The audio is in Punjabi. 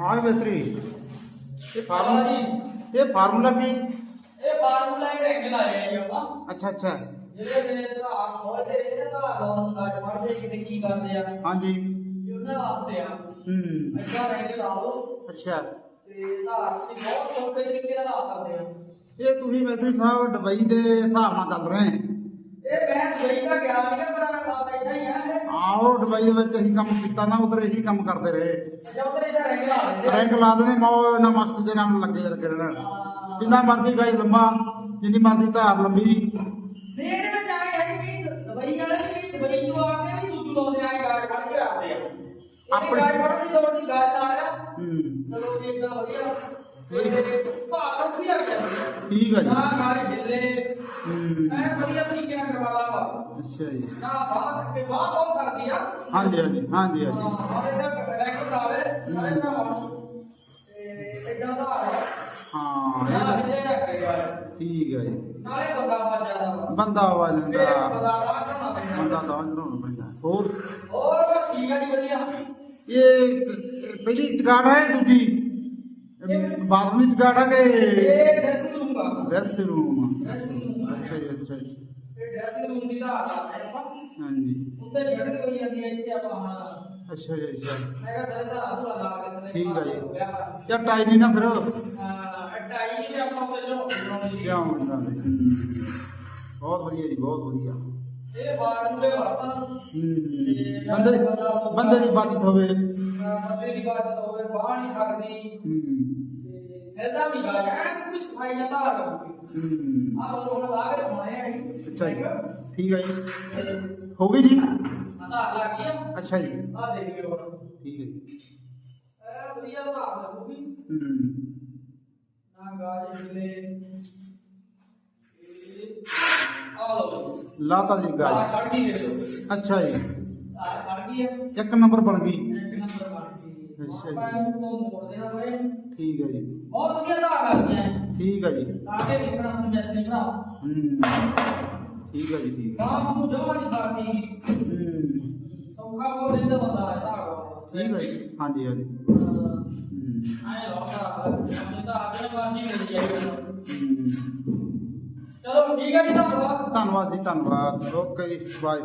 ਹਾਂ ਮਿਸਤਰੀ। ਇਹ ਫਾਰਮ ਜੀ। ਇਹ ਫਾਰਮੂਲਾ ਕੀ? ਇਹ ਫਾਰਮੂਲਾ ਹੀ ਰਿੰਗ ਲਾਇਆ ਜੀ ਆਪਾਂ। ਅੱਛਾ ਅੱਛਾ। ਜਿਹੜੇ ਮੇਰੇ ਧਾਰ ਖੋਲਦੇ ਇਹਦੇ ਧਾਰ ਲਾਉਣ ਗੱਡ ਫੜਦੇ ਕਿਤੇ ਕੀ ਕਰਦੇ ਆ। ਹਾਂਜੀ ਉਹਨਾਂ ਵਾਸਤੇ ਆ। ਹੂੰ। ਅੱਛਾ ਰਿੰਗ ਲਾ ਲਓ ਅੱਛਾ। ਤੇ ਧਾਰ ਤੁਸੀਂ ਬਹੁਤ ਸੌਖੇ ਤਰੀਕੇ ਨਾਲ ਲਾ ਸਕਦੇ ਆ। ਇਹ ਤੁਸੀਂ ਮਿਸਤਰੀ ਸਾਹਿਬ ਦੁਬਈ ਦੇ ਹਿਸਾਬ ਨਾਲ ਚੱਲ ਰਹੇ ਇਹ ਮੈਂ ਸਹੀ ਤਾਂ ਗਿਆ ਨਹੀਂ ਪਰ ਮੈਂ ਬਸ ਇਦਾਂ ਹੀ ਆ ਇਹ ਦੁਬਈ ਦੇ ਵਿੱਚ ਅਸੀਂ ਕੰਮ ਕੀਤਾ ਨਾ ਉਧਰ ਇਹੀ ਕੰਮ ਕਰਦੇ ਰਹੇ। ਅੱਛਾ ਉਧਰ ਇਹਦਾ ਰਿੰਗ ਲਾ ਦਿੰਦੇ। ਰੈਂਕ ਲਾ ਦੇਣੇ ਮੌ ਇਹਨਾਂ ਮਸਤ ਦੇ ਨਾਲ ਲੱਗੇ ਲੱਗੇ ਰਹਿਣਾ। ਜਿੰਨਾ ਮਰਜ਼ੀ ਗਾਈ ਲੰਬਾ ਜਿੰਨੀ ਮਰਜ਼ੀ ਧਾਰ ਲੰਬੀ। ਦੇ ਇਹਦੇ ਵਿੱਚ ਆਏ ਹੈ ਕਿ ਦਵਾਈ ਵਾਲੇ ਵੀ ਦਵਾਈ ਨੂੰ ਆ ਕੇ ਵੀ ਦੂਜੂ ਲਾਉਂਦੇ ਆ ਗਾੜ ਫੜ ਕੇ ਰੱਖਦੇ ਆ। ਆਪਣੀ- ਗਾੜ ਫੜਨ ਦੀ ਲੋੜ ਨਹੀਂ ਗਾੜ ਲਾ ਆ। ਹੂੰ। ਚਲੋ ਜੀ ਇਦਾਂ ਵਧੀਆ। ਤੇ ਭਾਸ਼ਾ ਵੀ ਆ ਜਾਂਦੀ ਠੀਕ ਹੈ ਜੀ। ਨਾ ਹਿੱਲੇ ਹੂੰ। ਐ ਵਧੀਆ ਤਰੀਕੇ ਨਾਲ ਕਰਵਾ ਲਾਂਗਾ ਅੱਛਾ ਜੀ। ਨਾ ਬਾਹਰ ਕੇ ਆ ਹਾਂਜੀ ਹਾਂਜੀ ਹਾਂਜੀ ਹਾਂਜੀ। ਸਾਰੇ ਦਾ ਰੈਕ ਨਾਲੇ ਸਾਰੇ ਦਾ ਮਾਨੂੰ ਤੇ ਇਦਾਂ ਦਾ ਆ ਹਾਂ ਇਹ ਨਾ ਤਾਂ ਹਿੱਲੇ ਰੱਖੇ ਗਾੜ ਠੀਕ ਹੈ ਜੀ। ਨਾਲੇ ਬੰਦਾ ਆ ਜਾਂਦਾ ਬੰਦਾ ਆਵਾਜ਼ ਦਿੰਦਾ। ਬੰਦਾ ਆ ਕਰਨਾ ਪੈਂਦਾ ਬੰਦਾ ਤਾਂ ਬਣਾਉਣਾ ਪੈਂਦਾ ਹੋਰ ਹੋਰ? ਬਸ ਠੀਕ ਆ ਜੀ ਵਧੀਆ ਇਹ ਪਹਿਲੀ ਚਗਾੜ ਹੈ ਦੂਜੀ? ਬਾਥਰੂਮ ਦੀ ਚਗਾੜ ਹੈ ਕਿ ਇਹ ਡਰੈਸਿੰਗ ਰੂਮ ਦਾ ਡਰੈਸ ਰੂਮ ਅੱਛਾ ਜੀ ਅੱਛਾ ਜੀ। ਇਹ ਡਰੈਸਿੰਗ ਰੂਮ ਦੀ ਤਾਂ ਆ। ਹਾਂਜੀ ਉੱਤੇ ਹੈ ਇੱਥੇ ਆਪਾਂ ਅੱਛਾ ਜੀ ਅੱਛਾ। ਮੈਂ ਕਿਹਾ ਚੱਲ ਦਾ ਹੱਥ ਲਾ ਕੇ ਠੀਕ ਆ ਜੀ। ਹੋ। ਯਾਰ ਟਾਈ ਨਹੀਂ ਨਾ ਫਿਰ। ਅਟਾਈ ਵੀ ਆਪਾਂ ਜੋ ਬਣਾਉਣੀ ਸੀ। ਬਹੁਤ ਵਧੀਆ ਜੀ ਬਹੁਤ ਵਧੀਆ। ਇਹ ਬਾਰ ਮੂਲੇ ਵਰਤਨ ਹੂੰ। ਬੰਦੇ ਦੀ ਬੰਦੇ ਦੀ ਬਚਤ ਹੋਵੇ। ਬੰਦੇ ਦੀ ਬਾਤ ਹੋਵੇ ਬਾਹ ਨਹੀਂ ਸਕਦੀ ਹੂੰ। ਤੇ ਇਹਦਾ ਵੀ ਗਾ ਐ ਕੋਈ ਸਫ਼ਾਈ ਆ ਸਕਦੀ ਹੂੰ। ਆ ਲੋ ਕੇ ਆ ਅੱਛਾ ਜੀ। ਠੀਕ ਹੈ ਜੀ। ਹੋ ਗਈ ਜੀ? ਆਧਾਰ ਲੱਗ ਗਿਆ ਅੱਛਾ ਜੀ। ਆ ਦੇਖ ਲਿਓ ਹੁਣ। ਠੀਕ ਹੈ ਜੀ। ਐ ਵਧੀਆ ਆਧਾਰ ਲੱਗੂਗੀ ਹੂੰ। ਨਾ ਗਾਜ ਹਿੱਲੇ ਆ ਲੋ ਲਾਤਾ ਜੀ ਆ ਗਾਜ ਖੜ ਗਈ ਦੇ ਦਿਓ ਅੱਛਾ ਜੀ। ਆ ਖੜ ਗਈ ਹੈ ਇੱਕ ਨੰਬਰ ਬਣ ਗਈ। ਇੱਕ ਨੰਬਰ ਬਣ ਗਈ। ਅੱਛਾ ਜੀ। ਆਪਾਂ ਇਹਨੂੰ ਤੋਂ ਮੋੜ ਦੇਣਾ ਬਈ ਠੀਕ ਹੈ ਜੀ। ਬਹੁਤ ਵਧੀਆ ਧਾਰ ਲੱਗਦੀਆਂ ਹੈ ਠੀਕ ਹੈ ਜੀ। ਲਾ ਕੇ ਵੇਖਣਾ ਹੁਣ ਮੈਸੇਜ ਬਣਾ ਹੂੰ। ਠੀਕ ਹੈ ਜੀ ਠੀਕ ਹੈ ਬਾਪ ਨੂੰ ਜਮਾ ਨਹੀਂ ਖਾਦੀ ਹੂੰ। ਸੌਖਾ ਬੋਲ ਦਿੰਦਾ ਬੰਦਾ ਹੈ ਧਾਰ ਵਾਲਾ ਠੀਕ ਹੈ ਜੀ। ਹਾਂਜੀ ਹਾਂਜੀ। ਹਾਂ। ਆਏ ਲੋਕਾ ਆਪਣੇ ਤਾਂ ਆਪਣੇ ਮਰਜ਼ੀ ਮਿਲ ਜਾਏਗੀ। ਹੂੰ। ਚਲੋ ਠੀਕ ਹੈ ਜੀ ਧੰਨਵਾਦ। ਧੰਨਵਾਦ ਜੀ ਧੰਨਵਾਦ। ਓਕੇ ਜੀ ਬਾਏ।